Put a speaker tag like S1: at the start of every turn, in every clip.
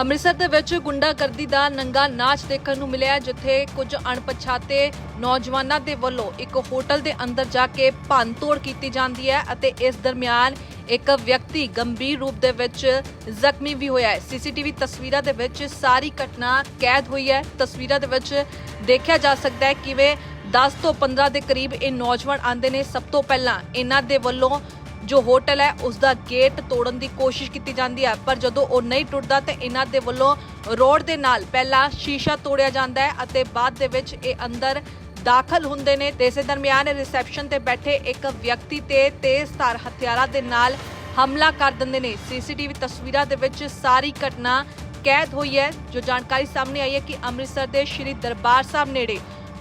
S1: ਅੰਮ੍ਰਿਤਸਰ ਦੇ ਵਿੱਚ ਗੁੰਡਾਗਰਦੀ ਦਾ ਨੰਗਾ ਨਾਚ ਦੇਖਣ ਨੂੰ ਮਿਲਿਆ, ਜਿੱਥੇ ਕੁਝ ਅਣਪਛਾਤੇ ਨੌਜਵਾਨਾਂ ਦੇ ਵੱਲੋਂ ਇੱਕ ਹੋਟਲ ਦੇ ਅੰਦਰ ਜਾ ਕੇ ਭੰਨਤੋੜ ਕੀਤੀ ਜਾਂਦੀ ਹੈ ਅਤੇ ਇਸ ਦਰਮਿਆਨ ਇੱਕ ਵਿਅਕਤੀ ਗੰਭੀਰ ਰੂਪ ਦੇ ਵਿੱਚ ਜ਼ਖਮੀ ਵੀ ਹੋਇਆ ਹੈ। ਸੀਸੀਟੀਵੀ ਤਸਵੀਰਾਂ ਦੇ ਵਿੱਚ ਸਾਰੀ ਘਟਨਾ ਕੈਦ ਹੋਈ ਹੈ। ਤਸਵੀਰਾਂ ਦੇ ਵਿੱਚ ਦੇਖਿਆ ਜਾ ਸਕਦਾ ਹੈ ਕਿਵੇਂ 10 ਤੋਂ 15 ਦੇ ਕਰੀਬ ਇਹ ਨੌਜਵਾਨ ਆਂਦੇ ਨੇ। ਸਭ ਤੋਂ ਪਹਿਲਾਂ ਇਹਨਾਂ ਦੇ ਵੱਲੋਂ ਜੋ ਹੋਟਲ ਹੈ ਉਸ ਦਾ ਗੇਟ ਤੋੜਨ ਦੀ ਕੋਸ਼ਿਸ਼ ਕੀਤੀ ਜਾਂਦੀ ਹੈ। ਪਰ ਜਦੋਂ ਉਹ ਨਹੀਂ ਟੁੱਟਦਾ, ਤੇ ਇਹਨਾਂ ਦੇ ਵੱਲੋਂ ਰੋਡ ਦੇ ਨਾਲ ਪਹਿਲਾਂ ਸ਼ੀਸ਼ਾ ਤੋੜਿਆ ਜਾਂਦਾ ਹੈ ਅਤੇ ਬਾਅਦ ਦੇ ਵਿੱਚ ਇਹ ਅੰਦਰ ਦਾਖਲ ਹੁੰਦੇ ਨੇ। ਤੇ ਇਸੇ ਦਰਮਿਆਨ ਰਿਸੈਪਸ਼ਨ ਤੇ ਬੈਠੇ ਇੱਕ ਵਿਅਕਤੀ ਤੇ ਤੇਜ਼ਧਾਰ ਹਥਿਆਰਾਂ ਦੇ ਨਾਲ ਹਮਲਾ ਕਰ ਦਿੰਦੇ ਨੇ। ਸੀਸੀਟੀਵੀ ਤਸਵੀਰਾਂ ਦੇ ਵਿੱਚ ਸਾਰੀ ਘਟਨਾ ਕੈਦ ਹੋਈ ਹੈ। ਜੋ ਜਾਣਕਾਰੀ ਸਾਹਮਣੇ ਆਈ ਹੈ ਕਿ ਅੰਮ੍ਰਿਤਸਰ ਦੇ ਸ਼੍ਰੀ ਦਰਬਾਰ ਸਾਹਿਬ ਨੇੜੇ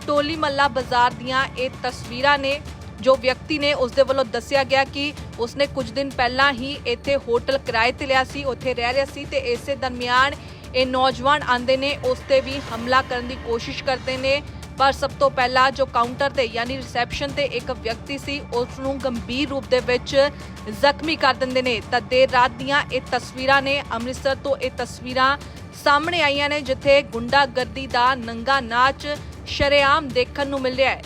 S1: ਟੋਲੀ ਮੱਲਾ ਬਾਜ਼ਾਰ ਦੀਆਂ ਇਹ ਤਸਵੀਰਾਂ ਨੇ ਜੋ ਵਿਅਕਤੀ ਨੇ ਉਸ ਦੇ ਵੱਲੋਂ ਦੱਸਿਆ ਗਿਆ ਕਿ ਉਸਨੇ ਕੁਝ ਦਿਨ ਪਹਿਲਾਂ ਹੀ ਇੱਥੇ ਹੋਟਲ ਕਿਰਾਏ ਤੇ ਲਿਆ ਸੀ, ਉੱਥੇ ਰਹਿ ਰਿਹਾ ਸੀ ਤੇ ਇਸੇ ਦਰਮਿਆਨ ਇਹ ਨੌਜਵਾਨ ਆਂਦੇ ਨੇ, ਉਸ ਤੇ ਵੀ ਹਮਲਾ ਕਰਨ ਦੀ ਕੋਸ਼ਿਸ਼ ਕਰਦੇ ਨੇ। ਪਰ ਸਭ ਤੋਂ ਪਹਿਲਾਂ ਜੋ ਕਾਊਂਟਰ ਤੇ ਯਾਨੀ ਰਿਸੈਪਸ਼ਨ ਤੇ ਇੱਕ ਵਿਅਕਤੀ ਸੀ, ਉਸ ਨੂੰ ਗੰਭੀਰ ਰੂਪ ਦੇ ਵਿੱਚ ਜ਼ਖਮੀ ਕਰ ਦਿੰਦੇ ਨੇ। ਤਾਂ ਦੇਰ ਰਾਤ ਦੀਆਂ ਇਹ ਤਸਵੀਰਾਂ ਨੇ, ਅੰਮ੍ਰਿਤਸਰ ਤੋਂ ਇਹ ਤਸਵੀਰਾਂ ਸਾਹਮਣੇ ਆਈਆਂ ਨੇ, ਜਿੱਥੇ ਗੁੰਡਾਗਰਦੀ ਦਾ ਨੰਗਾ ਨਾਚ ਸ਼ਰੇਆਮ ਦੇਖਣ ਨੂੰ ਮਿਲ ਰਿਹਾ ਹੈ।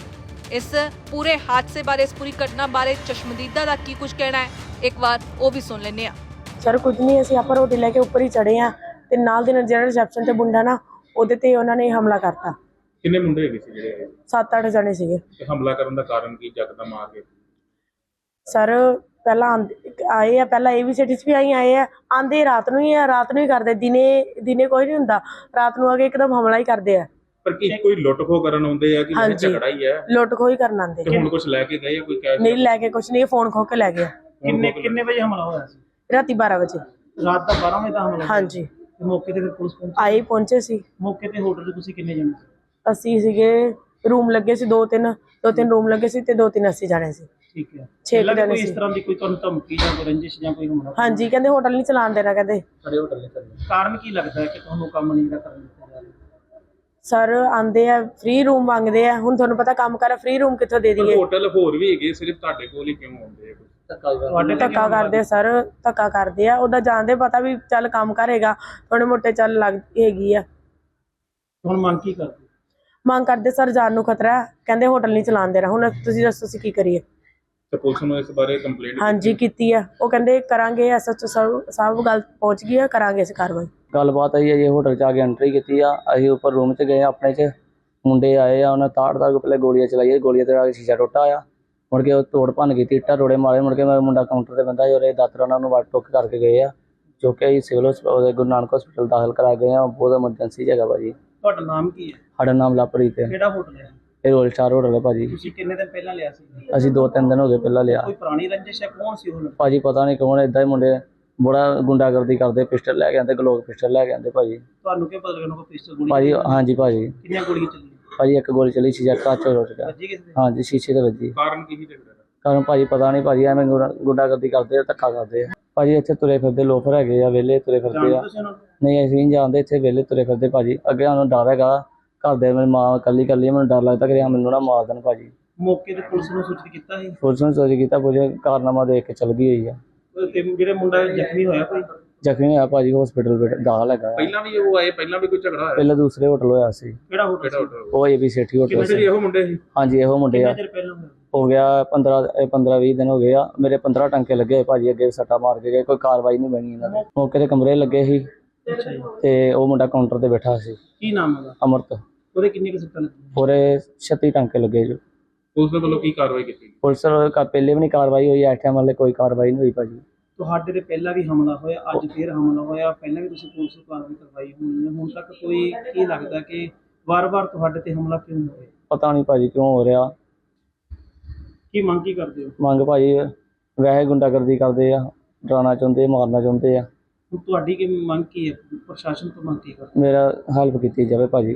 S1: ਇਸ ਪੂਰੇ ਹਾਦਸੇ ਬਾਰੇ ਇਸ ਪੂਰੀ ਘਟਨਾ ਬਾਰੇ ਚਸ਼ਮਦੀਦਾ ਦਾ ਕੀ ਕੁਝ ਕਹਿਣਾ ਹੈ? ਇੱਕ ਵਾਰ ਉਹ ਵੀ ਸੁਣ ਲੈਂਦੇ ਹਾਂ।
S2: ਸਰ ਕੁਝ ਨਹੀਂ ਅਸੀਂ ਆਪਾਂ ਰੋਟੀ ਲੈ ਕੇ ਉੱਪਰ ਹੀ ਚੜੇ ਆ ਤੇ ਨਾਲ ਦੇ ਨਾਲ ਜਿਹੜਾ ਰਿਸੈਪਸ਼ਨ ਤੇ ਮੁੰਡਾ ਨਾ ਉਹਦੇ ਤੇ ਉਹਨਾਂ ਨੇ ਹਮਲਾ ਕਰਤਾ।
S3: ਕਿੰਨੇ ਮੁੰਡੇ ਹੈਗੇ ਸੀ ਜਿਹੜੇ?
S2: ਸੱਤ ਅੱਠ ਜਣੇ ਸੀਗੇ।
S3: ਤੇ ਹਮਲਾ ਕਰਨ ਦਾ ਕਾਰਨ ਕੀ? ਯਕਦਮ ਆ ਕੇ।
S2: ਸਰ ਪਹਿਲਾਂ ਆਏ ਆ ਪਹਿਲਾਂ ਏਬੀਸੀਟੀ ਚ ਵੀ ਆਈ ਆਏ ਆ ਆਂਦੇ ਰਾਤ ਨੂੰ ਹੀ ਆ ਰਾਤ ਨੂੰ ਹੀ ਕਰਦੇ ਦਿਨੇ ਦਿਨੇ ਕੋਈ ਨਹੀਂ ਹੁੰਦਾ। ਰਾਤ ਨੂੰ ਆ ਕੇ ਇੱਕਦਮ ਹਮਲਾ ਹੀ ਕਰਦੇ ਆ।
S3: ਪਰ ਕੀ ਕੋਈ ਲੁੱਟ ਖੋ ਕਰਨ ਆਉਂਦੇ ਆ ਕਿ ਇਹ
S2: ਹਾਂਜੀ।
S3: ਝਗੜਾ ਹੀ ਹੈ
S2: ਲੁੱਟ ਖੋਹ ਕਰਨ ਆਂਦੇ
S3: ਤੇ ਹੁਣ ਕੁਝ ਲੈ ਕੇ ਗਏ ਆ ਕੋਈ ਕੈਸ਼?
S2: ਨਹੀਂ ਲੈ ਕੇ ਕੁਛ ਨਹੀਂ ਫੋਨ ਖੋ ਕੇ ਲੈ ਗਿਆ
S4: ਕਿੰਨੇ ਕਿੰਨੇ ਵਜੇ ਹਮਲਾ ਹੋਇਆ ਸੀ?
S2: ਰਾਤੀ 12 ਵਜੇ।
S4: ਰਾਤ ਦਾ 12 ਵਜੇ ਦਾ ਹਮਲਾ ਹੋਇਆ।
S2: ਹਾਂਜੀ।
S4: ਤੇ ਮੌਕੇ ਤੇ ਫਿਰ ਪੁਲਿਸ ਪਹੁੰਚੀ?
S2: ਆਏ ਪਹੁੰਚੇ ਸੀ।
S4: ਮੌਕੇ ਤੇ ਹੋਟਲ 'ਚ ਤੁਸੀਂ ਕਿੰਨੇ ਜਣੇ ਸੀ?
S2: ਅਸੀਂ ਸੀਗੇ ਰੂਮ ਲੱਗੇ ਸੀ ਦੋ ਤਿੰਨ ਦੋ ਤਿੰਨ ਰੂਮ ਲੱਗੇ ਸੀ ਤੇ ਦੋ ਤਿੰਨ ਅਸੀਂ ਜਾਣੇ ਸੀ।
S4: ਠੀਕ ਹੈ।
S2: ਛੇ
S4: ਪਹਿਲਾਂ ਵੀ
S2: ਜਣੇ
S4: ਕੋਈ ਇਸ
S2: ਸੀ।
S4: ਤਰ੍ਹਾਂ ਦੀ ਕੋਈ ਤੁਹਾਨੂੰ ਧਮਕੀ ਜਾਂ ਕੋਈ ਰੰਜਿਸ਼ ਜਾਂ ਕੋਈ ਹਮਲਾ?
S2: ਹਾਂਜੀ ਕਹਿੰਦੇ ਹੋਟਲ ਨਹੀਂ ਚਲਾਉਣ ਦੇਣਾ ਕਹਿੰਦੇ।
S4: ਖੜੇ ਹੋਟਲ ਨੇ ਕਰਨਾ ਕਾਰਨ ਕੀ ਲੱਗਦਾ ਹੈ ਕਿ ਤੁਹਾਨੂੰ ਕੰਮ ਨਹੀਂ ਦਾ ਕਰਨ ਦਿੱਤਾ
S2: ਸਰ ਆਂਦੇ ਆ ਫ੍ਰੀ ਰੂਮ ਮੰਗਦੇ ਆ। ਹੁਣ ਤੁਹਾਨੂੰ ਪਤਾ ਕੰਮ ਕਰ ਫ੍ਰੀ ਰੂਮ ਕਿੱਥੋਂ ਦੇ ਦਈਏ?
S3: ਹੋਟਲ ਹੋਰ ਵੀ ਹੈਗੇ ਸਿਰਫ ਤੁਹਾਡੇ ਕੋਲ ਹੀ ਕਿਉਂ ਆਉਂਦੇ ਆ?
S4: ਤੁਹਾਡੇ
S2: ਧੱਕਾ ਕਰਦੇ ਆ ਸਰ ਧੱਕਾ ਕਰਦੇ ਆ। ਉਹਦਾ ਜਾਣਦੇ ਪਤਾ ਵੀ ਚੱਲ ਕੰਮ ਕਰੇਗਾ। ਥੋੜੇ ਮੋਟੇ ਚੱਲ ਲੱਗ ਹੈਗੀ ਆ।
S4: ਹੁਣ ਮੰਗ ਕੀ ਕਰਦੇ?
S2: ਮੰਗ ਕਰਦੇ ਸਰ ਜਾਨ ਨੂੰ ਖਤਰਾ ਹੈ। ਕਹਿੰਦੇ ਹੋਟਲ ਨਹੀਂ ਚਲਾਉਣ ਦੇਣਾ ਹੁਣ ਤੁਸੀਂ ਦੱਸੋ ਅਸੀਂ ਕੀ ਕਰੀਏ?
S3: ਤੇ ਪੁਲਿਸ ਨੂੰ ਇਸ ਬਾਰੇ ਕੰਪਲੇਂਟ
S2: ਹਾਂਜੀ ਕੀਤੀ ਆ। ਉਹ ਕਹਿੰਦੇ ਕਰਾਂਗੇ ਐਸਐਚਓ ਸਾਹਿਬ ਸਾਹਿਬ ਗੱਲ ਪਹੁੰਚ ਗਈ ਆ ਕਰਾਂਗੇ ਅਸੀਂ ਕਾਰਵਾਈ।
S5: ਗੱਲਬਾਤ ਆਈ ਹੈ ਜੀ ਹੋਟਲ ਚ ਆ ਕੇ ਐਂਟਰੀ ਕੀਤੀ ਆ ਅਸੀਂ ਉੱਪਰ ਰੂਮ ਚ ਗਏ ਆਪਣੇ ਚ। ਮੁੰਡੇ ਆਏ ਆ ਉਹਨਾਂ ਤਾੜ ਤਾੜ ਕੇ ਪਹਿਲੇ ਗੋਲੀਆਂ ਚਲਾਈਆਂ ਗੋਲੀਆਂ ਤੇ ਆ ਕੇ ਸ਼ੀਸ਼ਾ ਟੁੱਟਾ ਆ। ਮੁੜ ਕੇ ਉਹ ਤੋੜ ਭੰਨ ਕੀਤੀ ਇੱਟਾਂ ਰੋੜੇ ਮਾਰੇ ਮੁੜ ਕੇ ਮੇਰਾ ਮੁੰਡਾ ਕਾਊਂਟਰ ਤੇ ਬੰਦਾ ਜੋ ਰੇ ਦਾਤਰ ਉਹਨਾਂ ਨੂੰ ਵੱਟ ਟੁੱਕ ਕਰਕੇ ਗਏ ਆ ਜੋ ਕਿ ਅਸੀਂ ਸਿਵਲ ਹਸਪਤਾਲ ਗੁਰੂ ਨਾਨਕ ਹਸਪਤਾਲ ਦਾਖਲ ਕਰਾ ਗਏ ਆ ਬਹੁਤ ਐਮਰਜੈਂਸੀ ਜਗ੍ਹਾ ਭਾਜੀ।
S4: ਤੁਹਾਡਾ ਨਾਮ ਕੀ ਹੈ?
S5: ਸਾਡਾ ਨਾਮ ਲਵਪ੍ਰੀਤ ਹੈ।
S4: ਕਿਹੜਾ ਹੋਟਲ ਹੈ?
S5: ਇਹ ਰੋਲ ਸਟਾਰ ਹੋਟਲ ਹੈ ਭਾਜੀ।
S4: ਤੁਸੀਂ ਕਿੰਨੇ ਦਿਨ ਪਹਿਲਾਂ ਲਿਆ ਸੀ?
S5: ਅਸੀਂ ਦੋ ਤਿੰਨ ਦਿਨ ਹੋ ਗਏ ਪਹਿਲਾਂ ਲਿਆ।
S4: ਕੋਈ ਪੁਰਾਣੀ ਰੰਜਿਸ਼ ਹੈ? ਕੌਣ ਸੀ ਉਹ?
S5: ਭਾਜੀ ਪਤਾ ਨਹੀਂ ਕੌਣ ਏਦਾਂ ਹੀ ਮੁੰਡੇ ਬੜਾ ਗੁੰਡਾਗਰਦੀ ਕਰਦੇ ਪਿਸਟਲ ਲੈ ਕੇ ਆਂਦੇ ਗਲੋਕ ਪਿਸਟਲ ਲੈ ਕੇ ਆਂਦੇ ਭਾਜੀ।
S4: ਤੁਹਾਨੂੰ ਕੀ ਪਤਾ ਲੱਗਣਾ ਕੋਈ ਪਿਸਤਲ ਗੋਲੀ
S5: ਭਾਜੀ ਹਾਂਜੀ ਭਾਜੀ।
S4: ਕਿੰਨੀਆਂ ਗੋਲੀਆਂ ਚੱਲੀਆਂ?
S5: ਭਾਜੀ ਇੱਕ ਗੋਲੀ ਚਲੀ ਸ਼ੀਸ਼ਾ ਕੱਚ ਹੋ ਗਿਆ
S4: ਵੱਜੀ ਕਿਸੇ ਦੇ?
S5: ਹਾਂਜੀ ਸ਼ੀਸ਼ੇ ਤੇ ਵੱਜੀ।
S3: ਕਾਰਨ ਕੀ ਸੀ ਝਗੜੇ ਦਾ
S5: ਕਾਰਨ ਭਾਜੀ ਪਤਾ ਨਹੀਂ ਭਾਜੀ ਐਵੇਂ ਗੁੰਡਾ- ਗੁੰਡਾਗਰਦੀ ਕਰਦੇ ਆ ਧੱਕਾ ਕਰਦੇ ਆ। ਭਾਜੀ ਇੱਥੇ ਤੁਰੇ ਫਿਰਦੇ ਲੋਫਰ ਹੈਗੇ ਆ ਵਿਹਲੇ ਤੁਰੇ ਫਿਰਦੇ ਆ। ਨਹੀਂ ਅਸੀਂ ਨਹੀਂ ਜਾਣਦੇ ਇੱਥੇ ਵਿਹਲੇ ਤੁਰੇ ਫਿਰਦੇ ਭਾਜੀ। ਅੱਗੇ ਸਾਨੂੰ ਡਰ ਹੈਗਾ ਘਰ ਦੇ ਮੇਰੀ ਮਾਂ ਕੱਲੀ ਕੱਲੀ ਮੈਨੂੰ ਡਰ ਲੱਗਦਾ ਕਿ ਮੈਨੂੰ ਨਾ ਮਾਰ ਦੇਣ ਭਾਜੀ।
S4: ਮੌਕੇ ਤੇ ਪੁਲਿਸ ਨੂੰ ਸੂਚਿਤ ਕੀਤਾ ਸੀ?
S5: ਪੁਲਿਸ ਨੂੰ ਚੋਰੀ ਕੀਤਾ ਪੁਲਿਸ ਕਾਰਨਾਮਾ ਦੇਖ ਕੇ ਚਲ ਗਈ ਹੋਈ ਆ।
S4: ਤੇ ਜਿਹੜੇ ਮੁੰਡਾ ਜ਼ਖਮੀ ਹੋਇਆ ਕੋਈ
S5: ਜ਼ਖਮੀ ਹੋਇਆ ਭਾਜੀ ਹਸਪੀਟਲ ਵਿੱਚ ਦਾਖਲ ਹੈਗਾ। ਆ।
S3: ਪਹਿਲਾਂ ਵੀ ਉਹ ਆਏ ਪਹਿਲਾਂ ਵੀ ਕੋਈ ਝਗੜਾ ਹੋਇਆ?
S5: ਪਹਿਲਾਂ ਦੂਸਰੇ ਹੋਟਲ ਹੋਇਆ ਸੀ।
S4: ਕਿਹੜਾ ਹੋਟਲ
S3: ਕਿਹੜਾ ਹੋਟਲ
S5: ਉਹ ਏਬੀ ਸੇਠੀ ਹੋਟਲ
S3: ਕਿੰਨੇ
S5: ਸੀ।
S3: ਸੀ ਇਹੋ ਮੁੰਡੇ ਸੀ?
S5: ਹਾਂਜੀ ਇਹੋ ਮੁੰਡੇ ਆ।
S4: ਕਿੰਨੇ ਚਿਰ ਪਹਿਲਾਂ ਹੋਇਆ?
S5: ਹੋ ਗਿਆ 15 15 20 ਦਿਨ ਹੋ ਗਏ ਆ। ਮੇਰੇ 15 ਟੰਕੇ ਲੱਗੇ ਭਾਜੀ ਅੱਗੇ ਸੱਟਾ ਮਾਰ ਕੇ ਗਏ ਕੋਈ ਕਾਰਵਾਈ ਨਹੀਂ ਬਣੀ ਇਹਨਾਂ ਦੀ। ਮੌਕੇ ਤੇ ਕਮਰੇ ਲੱਗੇ ਸੀ।
S4: ਅੱਛਾ ਜੀ।
S5: ਤੇ ਉਹ ਮੁੰਡਾ ਕਾਊਂਟਰ ਤੇ ਬੈਠਾ ਸੀ।
S4: ਕੀ ਨਾਮ ਹੈਗਾ
S5: ਅਮਰਤ।
S4: ਉਹਦੇ ਕਿੰਨੇ ਕੁ ਸੱਟਾਂ ਲੱਗੀਆਂ?
S5: ਪੂਰੇ 36 ਟੰਕੇ ਲੱਗੇ ਜੋ।
S3: ਪੁਲਿਸ ਦੇ ਵੱਲੋਂ ਕੀ ਕਾਰਵਾਈ ਕੀਤੀ
S5: ਪੁਲਿਸ ਵੱਲੋਂ ਕਾ ਪਹਿਲੇ ਵੀ ਨਹੀਂ ਕਾਰਵਾਈ ਹੋਈ ਇਸ ਟਾਈਮ ਵਾਲੇ ਕੋਈ ਕਾਰਵਾਈ ਨਹੀਂ ਹੋਈ ਭਾਜੀ।
S4: ਤੁਹਾਡੇ ਤੇ ਪਹਿਲਾਂ ਵੀ ਹਮਲਾ ਹੋਇਆ ਅੱਜ ਫੇਰ ਹਮਲਾ ਹੋਇਆ ਪਹਿਲਾਂ ਵੀ ਤੁਸੀਂ ਪੁਲਿਸ ਨੂੰ ਕਾਰਵਾਈ ਕਰਵਾਈ ਹੋਣੀ ਹੈ। ਹੁਣ ਤੱਕ ਕੋਈ ਕੀ ਲੱਗਦਾ ਕਿ ਵਾਰ-ਵਾਰ ਤੁਹਾਡੇ ਤੇ ਹਮਲਾ ਕਿਉਂ ਹੋ ਰਿਹਾ?
S5: ਪਤਾ ਨਹੀਂ ਭਾਜੀ ਕਿਉਂ ਹੋ ਰਿਹਾ।
S4: ਕੀ ਮੰਗ ਕੀ ਕਰਦੇ ਹੋ?
S5: ਮੰਗ ਭਾਜੀ ਵੈਸੇ ਗੁੰਡਾਗਰਦੀ ਕਰਦੇ ਆ ਡਰਾਉਣਾ ਚਾਹੁੰਦੇ ਮਾਰਨਾ ਚਾਹੁੰਦੇ ਆ।
S4: ਹੁਣ ਤੁਹਾਡੀ ਕੀ ਮੰਗ ਕੀ ਹੈ? ਪ੍ਰਸ਼ਾਸਨ ਤੋਂ ਮੰਗ ਕੀ ਕਰਦੇ ਹੋ?
S5: ਮੇਰਾ ਹੈਲਪ ਕੀਤੀ ਜਾਵੇ ਭਾਜੀ।